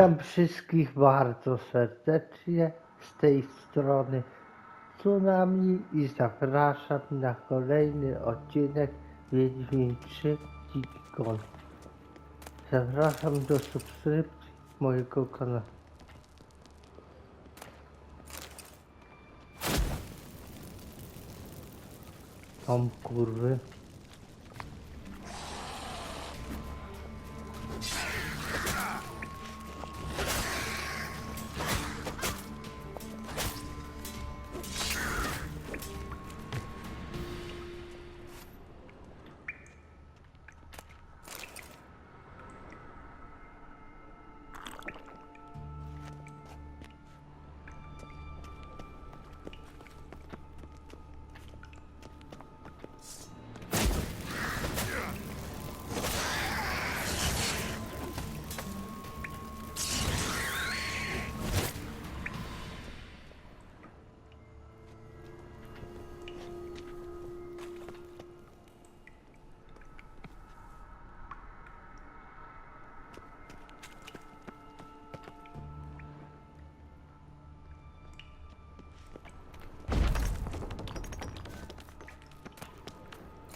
Witam wszystkich bardzo serdecznie z tej strony Tsunami i zapraszam na kolejny odcinek Wiedźmin 3 Dziki Gon. Zapraszam do subskrypcji mojego kanału. Tam kurwy.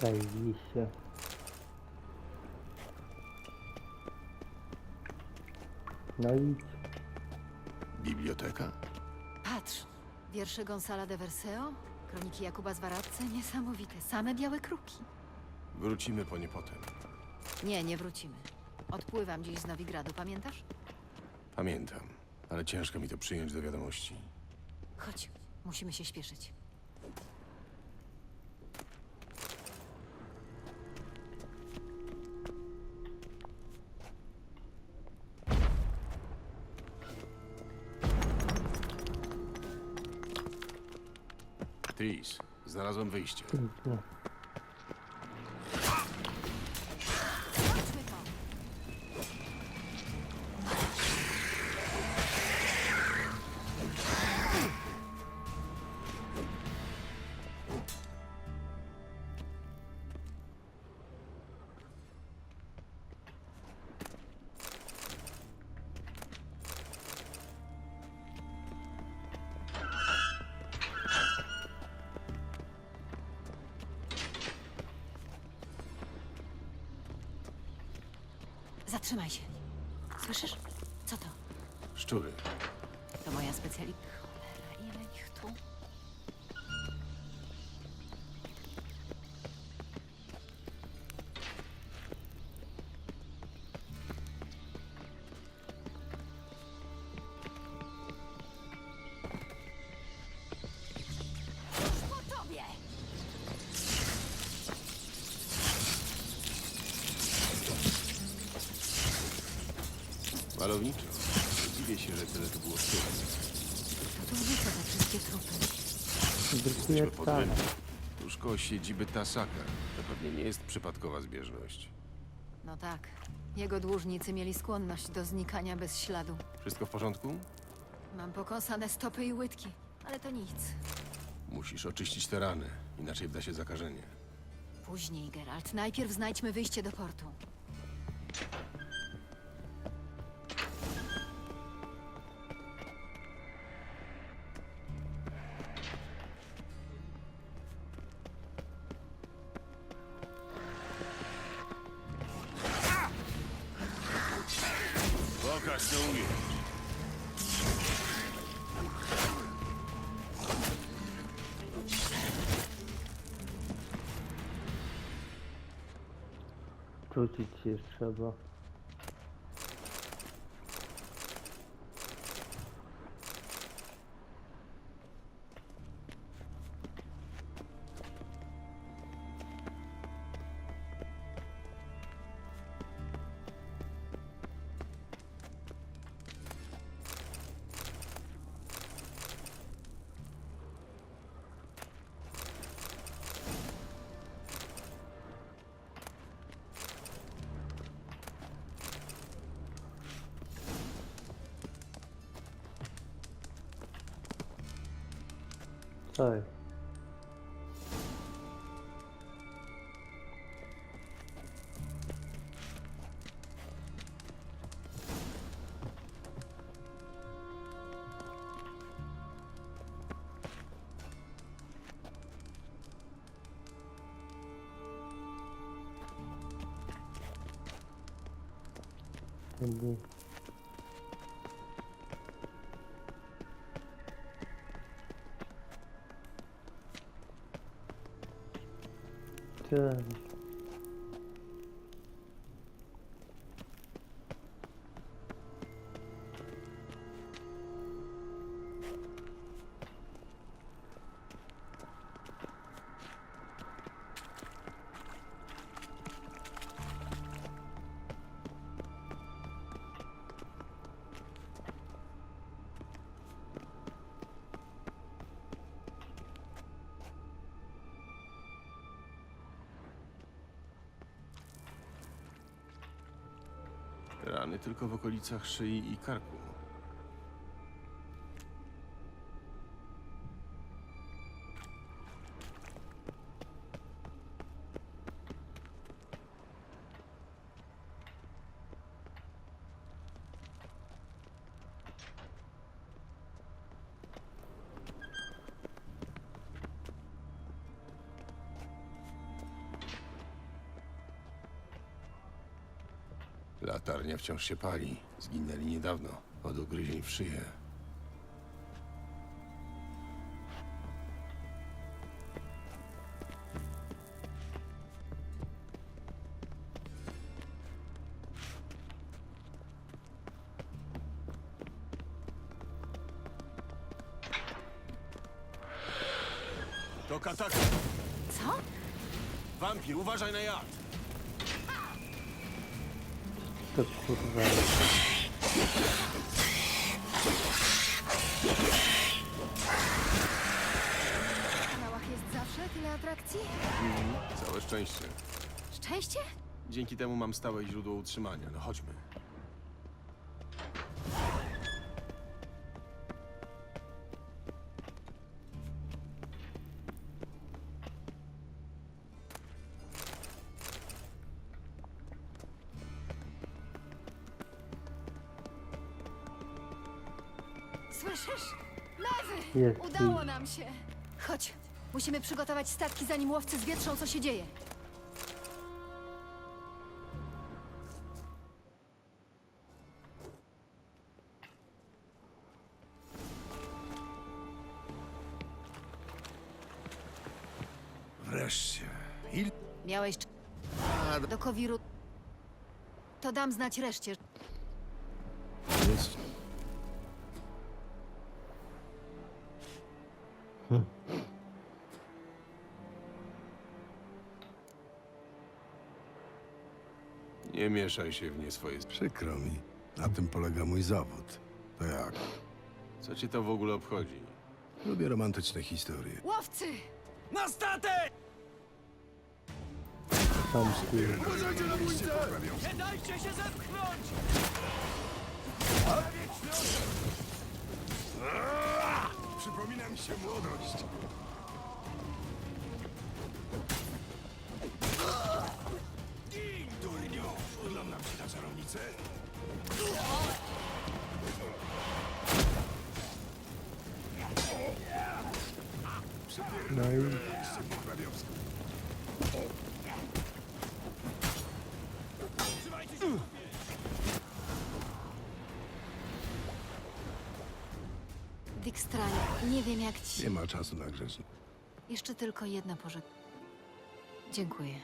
Zajebiście. No i Biblioteka? Patrz, wiersze Gonzala de Verseo, kroniki Jakuba z Waradce, niesamowite, same białe kruki. Wrócimy po nie potem. Nie, nie wrócimy. Odpływam dziś z Nowigradu, pamiętasz? Pamiętam, ale ciężko mi to przyjąć do wiadomości. Chodź, musimy się śpieszyć. Znalazłem wyjście. Zatrzymaj się. Słyszysz? Co to? Szczury. To moja specjalista. Malowniczo. Dziwię się, że tyle tu było szczurów. To tu wrzucę te wszystkie trupy. Drukuję Jesteśmy pod tak. Tuż koło siedziby Tasaka. To pewnie nie jest przypadkowa zbieżność. No tak. Jego dłużnicy mieli skłonność do znikania bez śladu. Wszystko w porządku? Mam pokąsane stopy i łydki, ale to nic. Musisz oczyścić te rany, inaczej wda się zakażenie. Później, Geralt. Najpierw znajdźmy wyjście do portu. Rzucić się trzeba. trời Thank you. Cześć. Rany tylko w okolicach szyi i karku. Latarnia wciąż się pali. Zginęli niedawno od ugryzień w szyję. To kataka! Co? Wampir, uważaj na jad! To kurwa. W kanałach jest zawsze tyle atrakcji? Całe szczęście. Szczęście? Dzięki temu mam stałe źródło utrzymania. No chodźmy. Słyszysz? Lewy! Jest Udało nam się! Chodź, musimy przygotować statki, zanim łowcy zwietrzą, co się dzieje. Wreszcie. Il... Miałeś do kowiru. To dam znać reszcie. Nie mieszaj się w nie swoje... Przykro mi. Na tym polega mój zawód. To jak? Co cię to w ogóle obchodzi? Lubię romantyczne historie. Łowcy! Tam ty. Przypomina mi się młodość. Nie wiem jak ci... Nie ma czasu na grzeczność. Jeszcze tylko jedna pożeg... Dziękuję.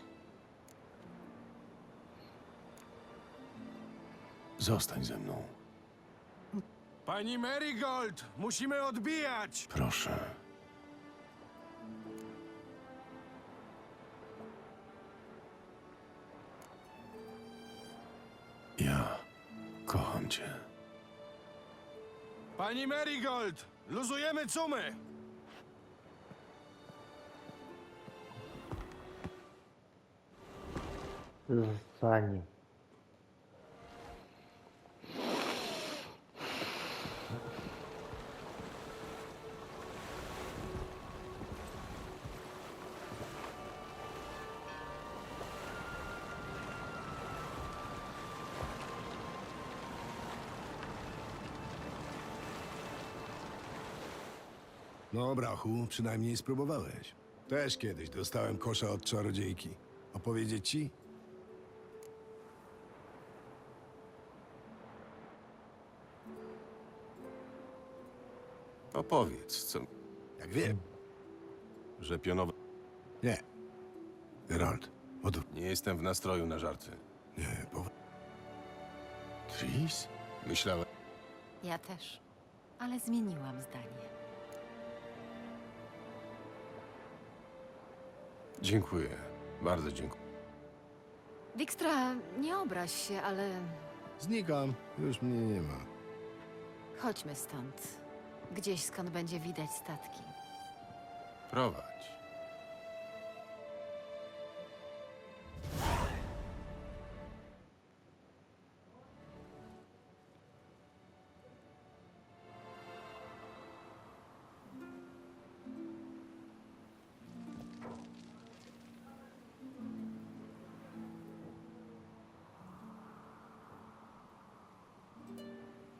Zostań ze mną. Pani Marigold, musimy odbijać! Proszę. Ja kocham cię. Pani Marigold, luzujemy cumy! zostanie. No, brachu, przynajmniej spróbowałeś. Też kiedyś dostałem kosza od czarodziejki. Opowiedzieć ci? Opowiedz, co... Jak wiem. Że pionowe... Nie. Geralt, odwróć. Nie jestem w nastroju na żarty. Nie, bo... Tris? Myślałem... Ja też, ale zmieniłam zdanie. Dziękuję. Bardzo dziękuję. Wikstra, nie obraź się, ale Znikam. Już mnie nie ma. chodźmy stąd. Gdzieś skąd będzie widać statki. Prowadź.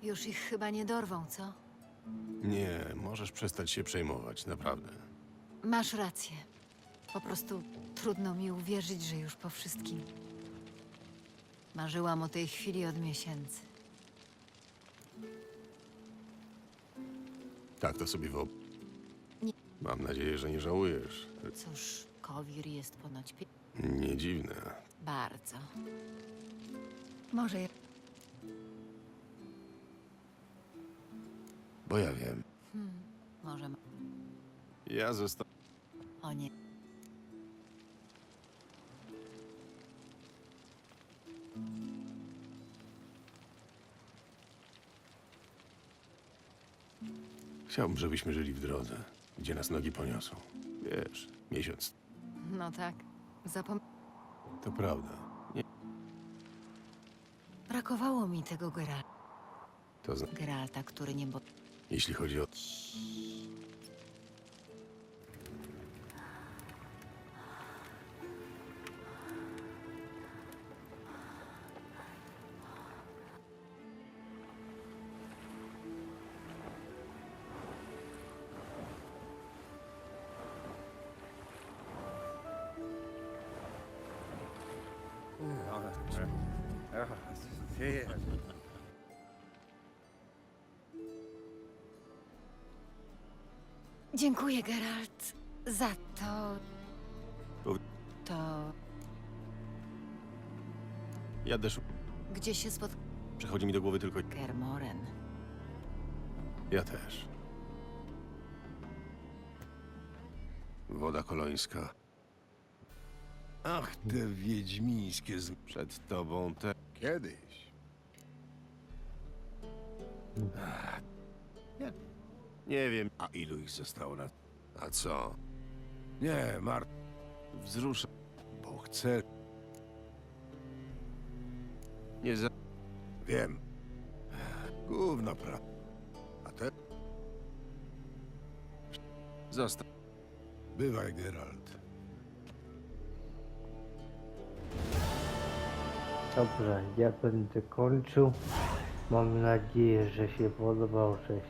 Już ich chyba nie dorwą, co? Nie, możesz przestać się przejmować, naprawdę. Masz rację. Po prostu trudno mi uwierzyć, że już po wszystkim. Marzyłam o tej chwili od miesięcy. Tak to sobie wyob... Nie. Mam nadzieję, że nie żałujesz. Cóż, Kowir jest ponoć pie... Nie dziwne. Bardzo. Może Bo ja wiem. Może... ma- Ja zostanę... O nie. Chciałbym, żebyśmy żyli w drodze, gdzie nas nogi poniosą. Wiesz, miesiąc. No tak. Zapom... To prawda. Nie. Brakowało mi tego Geralta. To zna... Geralta, który nie bo... Если хотел... Yeah. Dziękuję, Geralt, za to... To... Ja też... Gdzie się spotkał Przychodzi mi do głowy tylko... Kermoren? Ja też. Woda kolońska. Ach, te wiedźmińskie z... Przed tobą te... Kiedyś. Nie wiem. A ilu ich zostało na... A co? Nie, Mart, Wzrusza... bo chcę... Nie za... Wiem. Gówno pra... A te... Zostaw. Bywaj, Geralt. Dobra, ja będę kończył. Mam nadzieję, że się podobał, że